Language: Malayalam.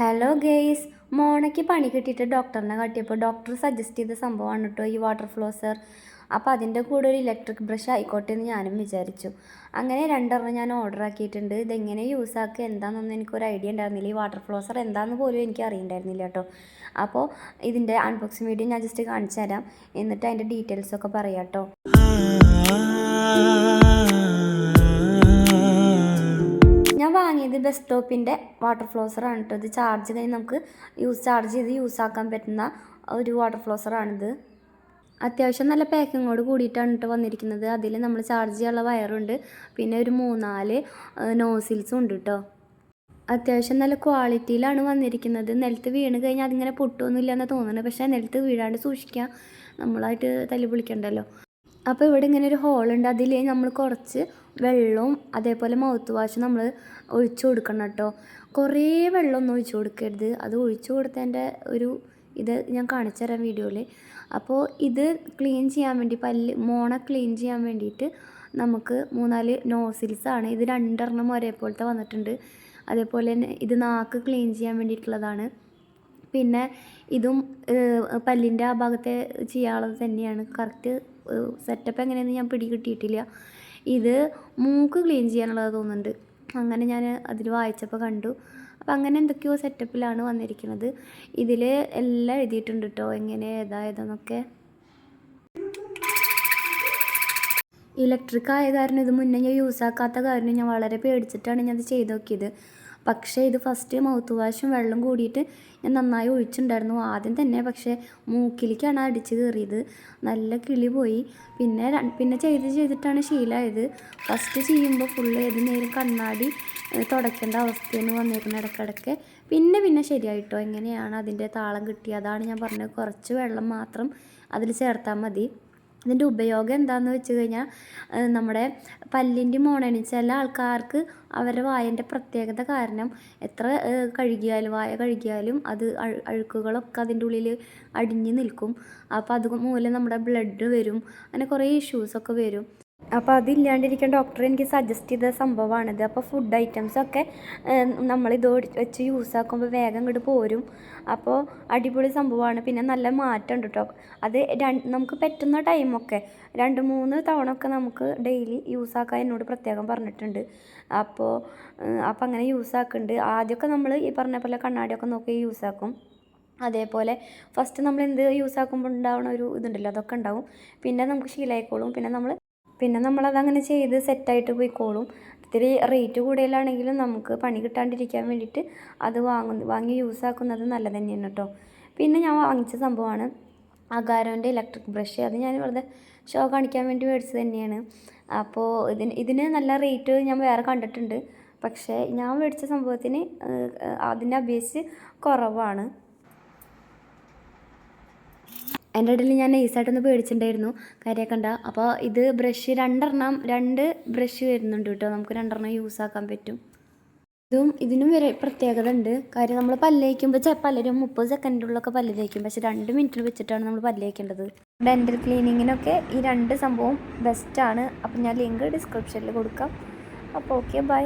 ഹലോ ഗെയ്സ് മോണയ്ക്ക് പണി കിട്ടിയിട്ട് ഡോക്ടറിനെ കാട്ടിയപ്പോൾ ഡോക്ടർ സജസ്റ്റ് ചെയ്ത സംഭവമാണ് കേട്ടോ ഈ വാട്ടർ ഫ്ലോസർ അപ്പോൾ അതിന്റെ കൂടെ ഒരു ഇലക്ട്രിക് ബ്രഷ് ആയിക്കോട്ടെ എന്ന് ഞാനും വിചാരിച്ചു. അങ്ങനെ രണ്ടെണ്ണം ഞാൻ ഓർഡർ ആക്കിയിട്ടുണ്ട്. ഇതെങ്ങനെ യൂസ് ആക്കുക എന്താണെന്നൊന്നും എനിക്കൊരു ഐഡിയ ഉണ്ടായിരുന്നില്ല. ഈ വാട്ടർ ഫ്ലോസർ എന്താണെന്ന് പോലും എനിക്ക് അറിയണ്ടായിരുന്നില്ല കേട്ടോ അപ്പോൾ ഇതിന്റെ അൺബോക്സിങ് വീഡിയോ ഞാൻ ജസ്റ്റ് കാണിച്ചു തരാം എന്നിട്ട് അതിന്റെ ഡീറ്റെയിൽസൊക്കെ പറയാം കേട്ടോ വാങ്ങിയത് ബസ് വാട്ടർ ഫ്ലോസറാണ് കേട്ടോ ഇത് ചാർജ് കഴിഞ്ഞ് നമുക്ക് യൂസ് ചാർജ് ചെയ്ത് യൂസ് ആക്കാൻ പറ്റുന്ന ഒരു വാട്ടർ ഫ്ലോസറാണിത് അത്യാവശ്യം നല്ല പാക്കിങ്ങോട് കൂടിയിട്ടാണ് കേട്ടോ വന്നിരിക്കുന്നത്. അതിൽ നമ്മൾ ചാർജ് ചെയ്യാനുള്ള വയറുണ്ട്. പിന്നെ ഒരു മൂന്നാൽ നോസിൽസും ഉണ്ട് കേട്ടോ അത്യാവശ്യം നല്ല ക്വാളിറ്റിയിലാണ് വന്നിരിക്കുന്നത്. നിലത്ത് വീണ് കഴിഞ്ഞാൽ അതിങ്ങനെ പൊട്ടുമൊന്നുമില്ല എന്ന് തോന്നുന്നത് പക്ഷേ നിലത്ത് വീഴാണ്ട് സൂക്ഷിക്കുക നമ്മളായിട്ട് തല്ലി പൊളിക്കണ്ടല്ലോ. അപ്പോൾ ഇവിടെ ഇങ്ങനെ ഒരു ഹോളുണ്ട് അതിൽ നമ്മൾ കുറച്ച് വെള്ളവും അതേപോലെ മൗത്ത് വാഷ് നമ്മൾ ഒഴിച്ചു കൊടുക്കണം കേട്ടോ. കുറേ വെള്ളമൊന്നും ഒഴിച്ചു കൊടുക്കരുത്. അത് ഒഴിച്ചു കൊടുത്തതിന്റെ ഒരു ഇത് ഞാൻ കാണിച്ചു തരാം വീഡിയോയിൽ അപ്പോൾ ഇത് ക്ലീൻ ചെയ്യാൻ വേണ്ടി പല്ല് മോണ ക്ലീൻ ചെയ്യാൻ വേണ്ടിയിട്ട് നമുക്ക് മൂന്നാൽ നോസിൽസാണ് ഇത് രണ്ടെണ്ണം ഒരേപോലത്തെ വന്നിട്ടുണ്ട്. അതേപോലെ തന്നെ ഇത് നാക്ക് ക്ലീൻ ചെയ്യാൻ വേണ്ടിയിട്ടുള്ളതാണ്. പിന്നെ ഇതും പല്ലിന്റെ ആ ഭാഗത്തെ ചെയ്യാനുള്ളത് തന്നെയാണ്. കറക്റ്റ് സെറ്റപ്പ് എങ്ങനെയെന്ന് ഞാൻ പിടികിട്ടിയിട്ടില്ല. ഇത് മൂക്ക് ക്ലീൻ ചെയ്യാനുള്ളത് തോന്നുന്നുണ്ട്. അങ്ങനെ ഞാൻ അതിൽ വായിച്ചപ്പോൾ കണ്ടു. അപ്പം അങ്ങനെ എന്തൊക്കെയോ സെറ്റപ്പിലാണ് വന്നിരിക്കുന്നത് ഇതിൽ എല്ലാം എഴുതിയിട്ടുണ്ട് കേട്ടോ എങ്ങനെ ഏതാ ഏതാന്നൊക്കെ. ഇലക്ട്രിക് ആയ കാരണം ഇത് മുന്നേ ഞാൻ യൂസ് ആക്കാത്ത കാരണം ഞാൻ വളരെ പേടിച്ചിട്ടാണ് ഞാൻ അത് ചെയ്ത് നോക്കിയത്. പക്ഷേ ഇത് ഫസ്റ്റ് മൗത്ത് വാഷും വെള്ളം കൂടിയിട്ട് ഞാൻ നന്നായി ഒഴിച്ചിട്ടുണ്ടായിരുന്നു. ആദ്യം തന്നെ പക്ഷേ മൂക്കിലേക്കാണ് അടിച്ച് കയറിയത്. നല്ല കിളി പോയി. പിന്നെ പിന്നെ ചെയ്ത് ചെയ്തിട്ടാണ് ശീലമായത്. ഫസ്റ്റ് ചെയ്യുമ്പോൾ ഫുള്ള് ഏത് നേരം കണ്ണാടി തുടയ്ക്കേണ്ട അവസ്ഥയാണ് വന്നേക്കുന്നത് ഇടയ്ക്കിടയ്ക്ക്. പിന്നെ പിന്നെ ശരിയായിട്ടോ. എങ്ങനെയാണ് അതിന്റെ താളം കിട്ടിയത്? അതാണ് ഞാൻ പറഞ്ഞത്. കുറച്ച് വെള്ളം മാത്രം അതിൽ ചേർത്താൽ മതി. ഇതിന്റെ ഉപയോഗം എന്താണെന്ന് വെച്ച് കഴിഞ്ഞാൽ നമ്മുടെ പല്ലിന്റെ മോണന് ചില ആൾക്കാർക്ക് അവരുടെ വായന്റെ പ്രത്യേകത കാരണം എത്ര കഴുകിയാലും വായ കഴുകിയാലും അത് അഴുക്കുകളൊക്കെ അതിന്റെ ഉള്ളിൽ അടിഞ്ഞു നിൽക്കും. അപ്പോൾ അത് മൂലം നമ്മുടെ ബ്ലഡ് വരും. അങ്ങനെ കുറേ ഇഷ്യൂസൊക്കെ വരും. അപ്പോൾ അതില്ലാണ്ടിരിക്കാൻ ഡോക്ടർ എനിക്ക് സജസ്റ്റ് ചെയ്ത സംഭവമാണിത്. അപ്പോൾ ഫുഡ് ഐറ്റംസൊക്കെ നമ്മളിത് വെച്ച് യൂസ് ആക്കുമ്പോൾ വേഗം ഇങ്ങോട്ട് പോരും. അപ്പോൾ അടിപൊളി സംഭവമാണ്. പിന്നെ നല്ല മാറ്റം ഉണ്ട് കേട്ടോ അത് നമുക്ക് പറ്റുന്ന ടൈമൊക്കെ രണ്ട് മൂന്ന് തവണ ഒക്കെ നമുക്ക് ഡെയിലി യൂസ് ആക്കാൻ എന്നോട് പ്രത്യേകം പറഞ്ഞിട്ടുണ്ട്. അപ്പോൾ അപ്പോൾ അങ്ങനെ യൂസ് ആക്കുന്നുണ്ട്. ആദ്യമൊക്കെ നമ്മൾ ഈ പറഞ്ഞ പോലെ കണ്ണാടിയൊക്കെ നോക്കി യൂസ് ആക്കും. അതേപോലെ ഫസ്റ്റ് നമ്മൾ എന്ത് യൂസ് ആക്കുമ്പോൾ ഉണ്ടാവുന്ന ഒരു ഇതുണ്ടല്ലോ അതൊക്കെ ഉണ്ടാവും. പിന്നെ നമുക്ക് ശീലമായിക്കോളും പിന്നെ നമ്മൾ പിന്നെ നമ്മളതങ്ങനെ ചെയ്ത് സെറ്റായിട്ട് പോയിക്കോളും. ഇത്തിരി റേറ്റ് കൂടുതലാണെങ്കിലും നമുക്ക് പണി കിട്ടാണ്ടിരിക്കാൻ വേണ്ടിയിട്ട് അത് വാങ്ങുന്ന വാങ്ങി യൂസ് ആക്കുന്നത് നല്ലത് തന്നെയാണ് കേട്ടോ. പിന്നെ ഞാൻ വാങ്ങിച്ച സംഭവമാണ് അഗാരോന്റെ ഇലക്ട്രിക് ബ്രഷ് അത് ഞാൻ വെറുതെ ഷോ കാണിക്കാൻ വേണ്ടി മേടിച്ചത് തന്നെയാണ്. അപ്പോൾ ഇതിന് ഇതിന് നല്ല റേറ്റ് ഞാൻ വേറെ കണ്ടിട്ടുണ്ട്. പക്ഷേ ഞാൻ മേടിച്ച സംഭവത്തിന് അതിനെ അപേക്ഷിച്ച് കുറവാണ്. എന്റെ ഇടയിൽ ഞാൻ നൈസായിട്ടൊന്ന് പേടിച്ചിട്ടുണ്ടായിരുന്നു. കണ്ട അപ്പോൾ ഇത് ബ്രഷ് രണ്ടെണ്ണം രണ്ട് ബ്രഷ് വരുന്നുണ്ട് കേട്ടോ. നമുക്ക് രണ്ടെണ്ണം യൂസ് ആക്കാൻ പറ്റും. ഇതും ഇതിനും വരെ പ്രത്യേകത ഉണ്ട്. കാര്യം നമ്മൾ പല്ലേക്കുമ്പോൾ പലരും മുപ്പത് സെക്കൻഡിലൊക്കെ പല്ല് തേക്കും. പക്ഷെ രണ്ട് മിനിറ്റിൽ വെച്ചിട്ടാണ് നമ്മൾ പല്ല് തേക്കേണ്ടത്. ഡെന്റൽ ക്ലീനിങ്ങിനൊക്കെ ഈ രണ്ട് സംഭവം ബെസ്റ്റാണ് അപ്പം ഞാൻ ലിങ്ക് ഡിസ്ക്രിപ്ഷനിൽ കൊടുക്കാം. അപ്പോൾ ഓക്കെ ബൈ